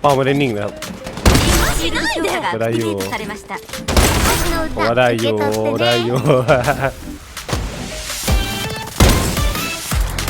เป้าไม่ได้นิ่งนะครับ シールド強化がアップデートされましたผมว่าได้อยู่ได้อยู่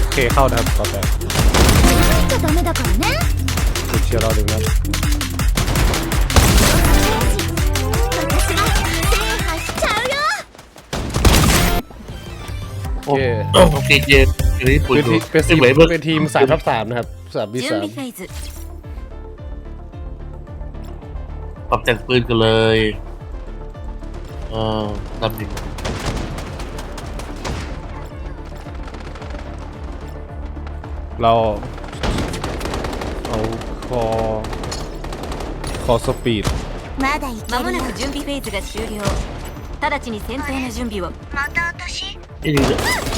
โอเคเข้านะครับต่อแต่ ちゃダメだからね จุดเชียร์เราดึงนะ 私が制覇しちゃうよ โอเค โอเคเจน อันนี้ปุ๋ย เป็น ดู ทีมเป็นทีม เหมือนเมื่อ เป็นทีมสามทับสามนะครับสามวิ 準 สาม 備フェーズ ปรับแต่งปืนกันเลยเออตำหนิง เราเอาคอคอสปีด まだいけまもるよなく準備フェーズが終了直ちに戦闘の準備をまた私 ไอ้นี่เนี่ย 最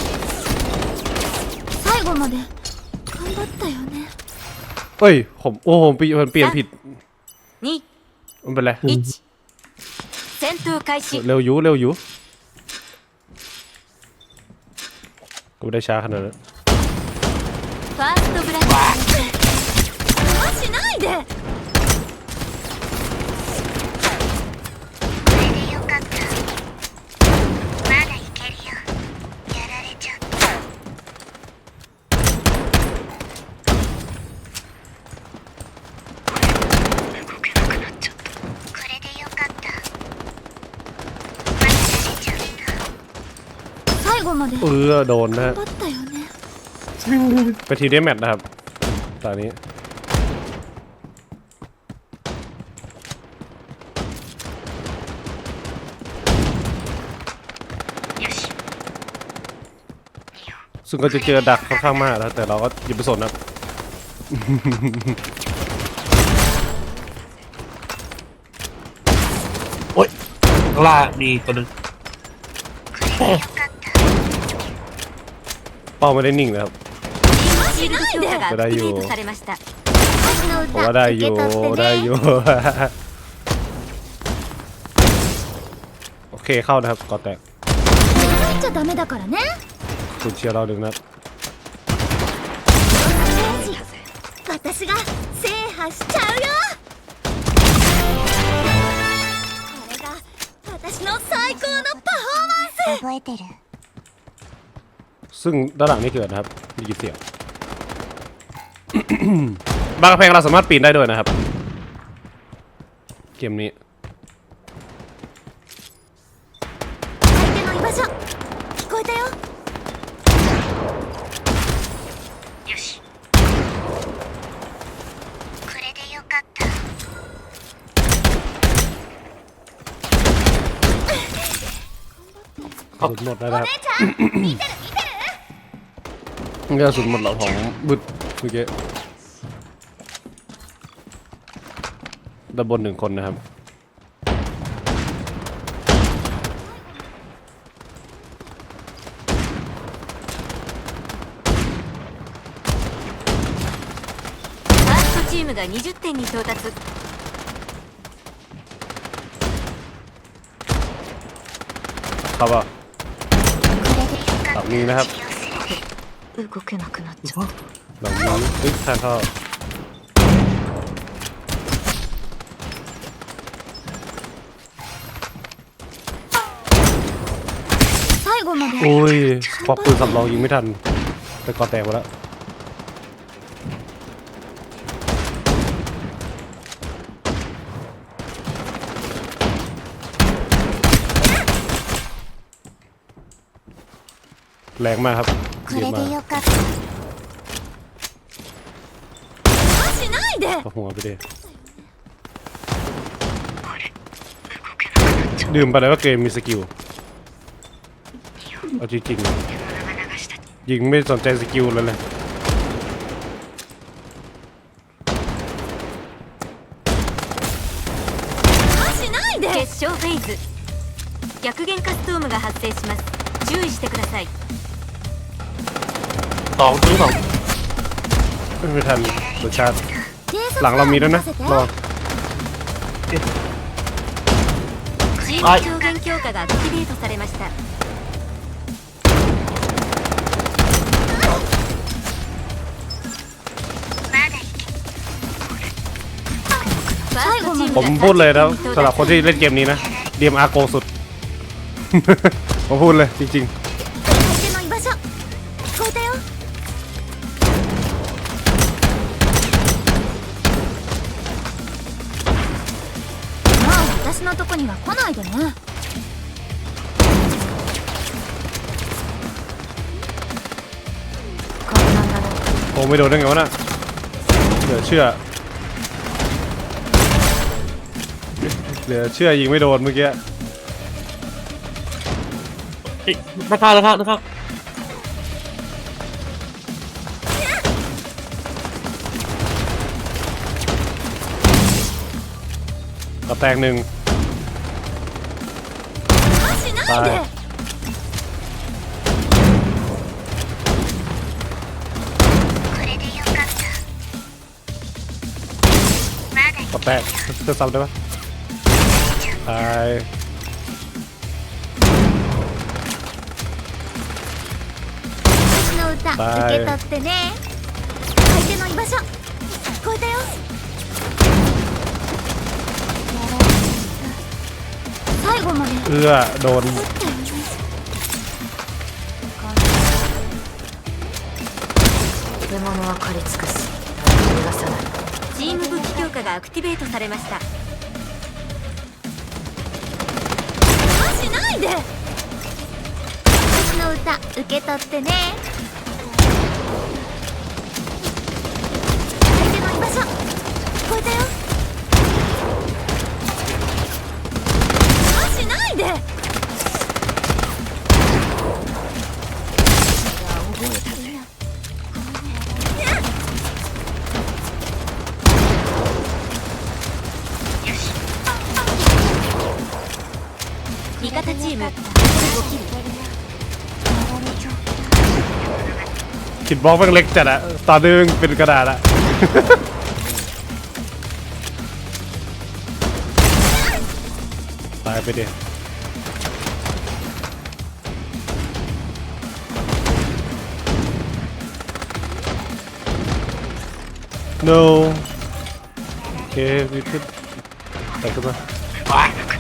後まで頑張ったよね เฮ้ยผมโอ้ผมเปลี่ยนเปลี่ยนผิด 2 มันเป็นไร 1戦闘開始 เร็วอยู่เร็วอยู่กูไม่ได้ช้าขนาดนั้น ファーストブラッド邪魔しないで った最後まで เออโดนนะฮะ 頑張ったよね เป็นทีมเดมแมตช์นะครับตอนนี้ よし ซึ่งก็จะเจอดักค่อนข้างมากนะแต่เราก็อย่าไปสนนะ โอ๊ยข้างล่างมีตัวหนึง これでよかった เป้าไม่ได้นิ่งนะครับ シールド強化がアップデートされました私の ผมว่า 歌 ได้ 受 อ け ยู่ 取って ได้ ね อยู่ โอเคเข้านะครับก่อแตก ちゃダメだからね คุณเชียร์เราดึงนะ 私が制覇しちゃうよこれが私の最高のパフォーマンス覚えてる ซึ่งด้านหลังนี่เกิดนะครับมีกี่เสียง บางกระแพงเราสามารถปีนได้ด้วยนะครับ เกมนี้เขาหมดแล้วครับ กระสุนหมดแล้วของบึดเมื่อกี้ด้านบนหนึ่งคนนะครับ ファーストチームが20点に到達 ครับว่า これでよか หลั っ งนี้นะครับ た 動けなくなっちゃっ หลังนี้ตึ๊กทางเข้า た最後まで โอ้ยควักปืนสำรองยิงไม่ทัน แต่ก่อแตกหมดแล้ว แรงมากครับ こ เยอะ れ มาก でよかったしないで ก็หัวไปดิดื่มไปเลยว่าเกมมีสกิล เอาจริงๆยิงไม่สนใจสกิลเลยเลย しないで決勝フェーズ逆弦カストームが発生します 注意してくださいสองซื้อสองไม่ทันรสชาติหลังเรามีแล้วนะรอチーผมพูดเลยนะสำหรับคนที่เล่นเกมนี้นะเดียมอาโกงสุด ผมพูดเลยจริง 相手の居場所聞こえたよまあ私のとこには来ないでねこんなんだろๆ โอ้ไม่โดนได้ไงวะน่ะเหลือเชื่อ เหลือเชื่อยิงไม่โดนเมื่อกี้ อีกด้าแล้วครับนข้างด้านข้งกระแตกหนึ่งตายกระแตงจะซ้ำได้ปะตาย 私の歌バイ受け取ってね相手の居場所聞こえたよやられた最後まで เอื้อโดน 獲物は狩り尽くす逃がさないチーム武器強化がアクティベートされましたしないで私の歌受け取ってね 相手の居場所聞こえたよしないで味方チーム残り5キル คิดบล็อกแม่งเล็กจัดอะตอนนี้แม่งเป็นกระดาษอะ ายไปดิ no โอเควิขึ้นแต่ขึ้นมา 味方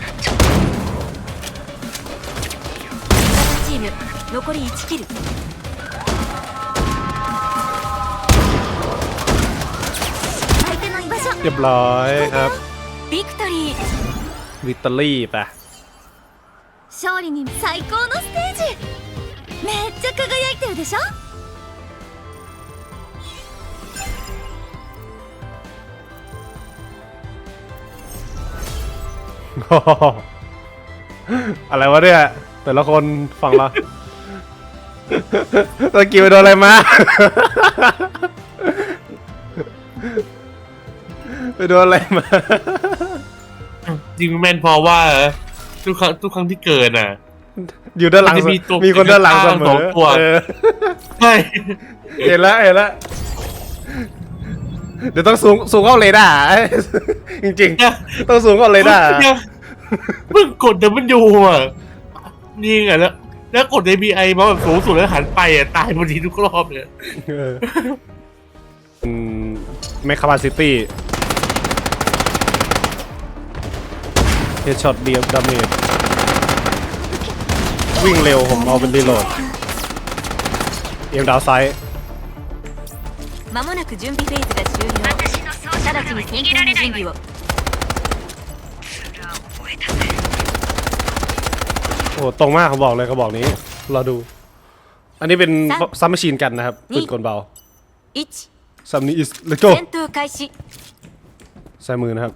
チーム残り1キル相手の居場所 เรียบร้อยครับ ビクトリー วิตเตอรี่ไป 勝利に最高のステージめっちゃ輝いてるでしょ อะไรวะเนี่ย แต่ละคนฝั่งเรา ตะกี้ไปโดนอะไรมา ไปโดนอะไรมา จริงแม่นพอว่าทุกครั้งทุกครั้งที่เกิดอะ อยู่ด้านหลังมันจะมีตัวมีคนด้านหลังเสมสอองตัว เออใช่เห็นแล้วเห็นแล้วเดี๋ยวต้องสูงสูงเข้าเรดาร์จริงๆ ต้องสูงเข้าเรดาร์เนี่ยเพิ่งกดเดมันยูอะนี่ไงแล้ว แล้วกด ABI มาแบบสูงสุดแล้วหันไปอะตายพอดีทุกรอบเลยแมคคาปาซิตี้ เฮดช็อตเดียบดาเมจวิ่งเร็วผมเอาเป็นรีโหลด เอ็มดาวไซด์ まもなく準備フェーズが終了直ちに戦闘の準備を โอ้ตรงมากเขาบอกเลยเขาบอกนี้ เราดู อันนี้เป็นซัมมชีนกันนะครับปืนกลเบา 1 ซัมนี้อิสเลโก้ 戦闘開始 ซ้ายมือนะครับ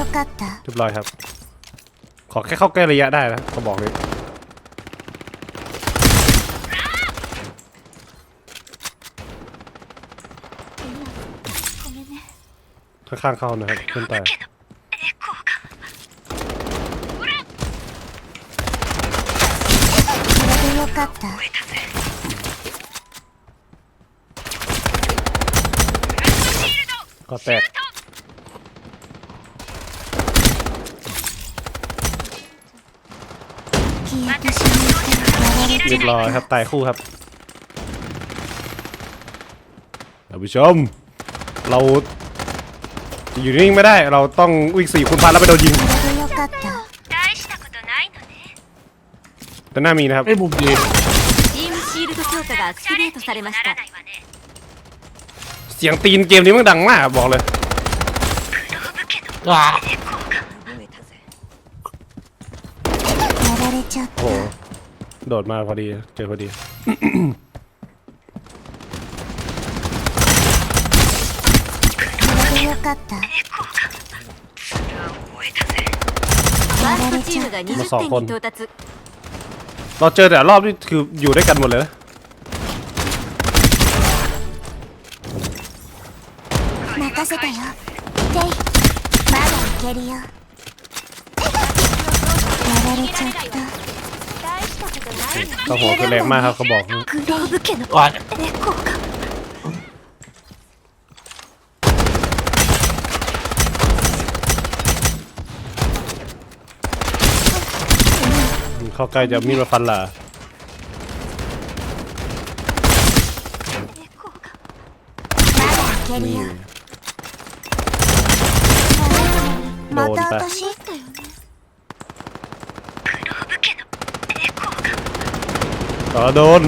よかった เรียบร้อยครับ ขอแค่เข้าใกล้ระยะได้นะเขาบอกเลย ข้างๆเข้านะครับขึ้นไป これでよかった ก็แตก เรียบร้อยครับตายคู่ครับท่านผู้ชม เราอยู่นิ่งไม่ได้ เราต้องวิ่งสี่คุณพันแล้วไปโดนยิงด้านหน้ามีนะครับไอ้บุกดีเสียงตีนเกมนี้มันดังมากบอกเลยว้า ちゃっ โอ้โหโดดมาพอดี เจอพอดี たこれでよかったファーストチームが20点に到達 เราเจอแต่รอบนี้คืออยู่ด้วยกันหมดเลยนะ 任せたよレイまだいけるよや られちゃった เขาหัวคือแรงมากครับเขาบอก グローブ家の อ่ะ エコーか เข้าใกล้จะมีดมาฟันล่ะ まだいけるよまた私 ต่อโดน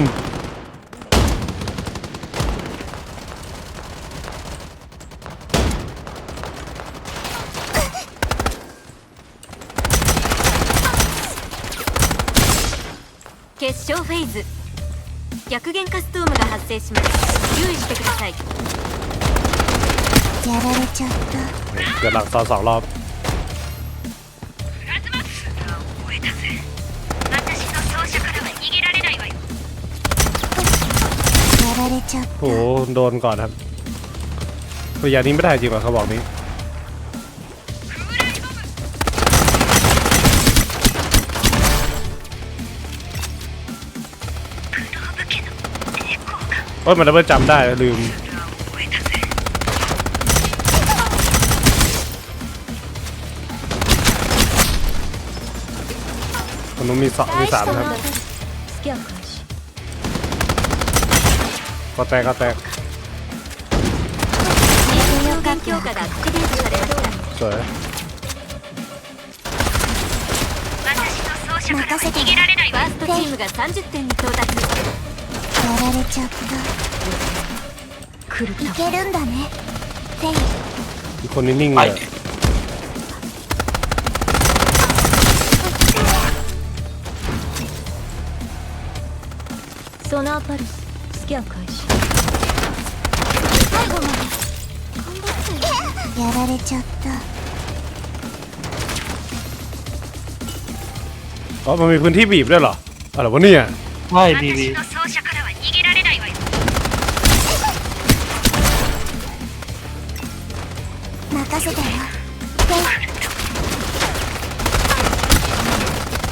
決勝フェーズ逆弦カストームが発生します注意してくださいやられちゃった เกิดหลังตอนสองรอบ やられちゃっ โอ้โหโดนก่อนครับตัวอย่างนี้ไม่ได้จริงเหรอเขาบอกนี้ โอ้ยมันดับเบิลจำได้ลืม มันต้องมีสองมีสามนะครับ ス キャン開始答え。答えれそられないワーストチームが30点に到達やられちゃった。来いけるんだね。テイここに人が、はい。ソナーパルススキャン開始最後まで頑張ってやられちゃった อ๋อมันมีพื้นที่บีบด้วยเหรออะไรวะเนี่ย ไม่มีมี 任せたよ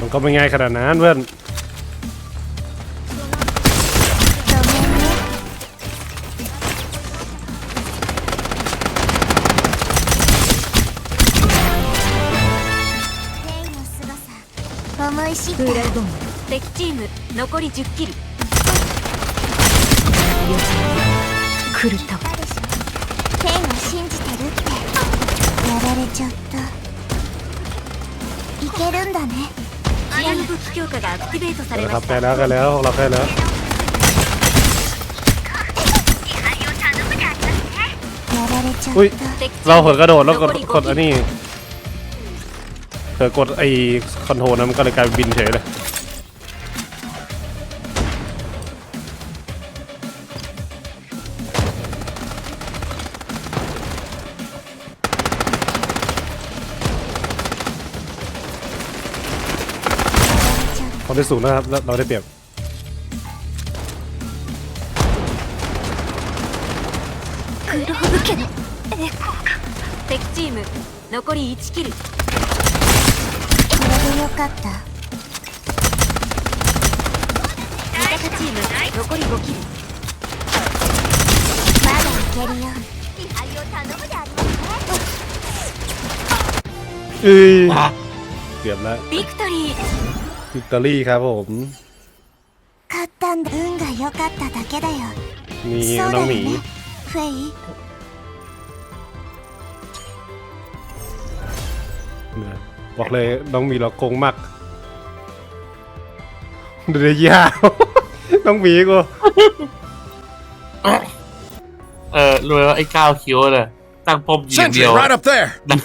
มันก็ไม่ง่ายขนาดนั้นเพื่อน ごめんねレイの凄さ思い知ったフーライボム敵チーム残り10キル来るとたでしょケイが信じてるってやられちゃったいけるんだね チーム武器強化がアクティベートされ นะค ま รับ し ใกล้ た แล้วใกล้แล้วเราใกล้แล้ว や やられちゃっ อุ้ย た เราเผลอกระโดดแล้วกดกดอันนี้เผลอกดไอ้คอนโทรลนะมันก็เลยกลายเป็นบินเฉยเลย ความได้สูงนะครับแล้วเราได้เปรียบ グローブ家の敵チーム残り1キルこれでよかった味方チーム残り5キルまだいけるよ位牌を頼むでありますね เอ้ย อ่ะ เกือบแล้ว ビクトリー วิกตอรี่ครับผม 勝ったんだ運が良かっただけだよ มี そう น้ だ อง よ หมี ねフェイ เนี่ยบอกเลยน้องหมีเราโกงมากเดี๋ยวยาว น้องหมีกู เออรู้ไหมว่าไอ้ก้าวคิ้วน่ะตั้งป้อมยิงเดี Sentry ยว right up there. ดัง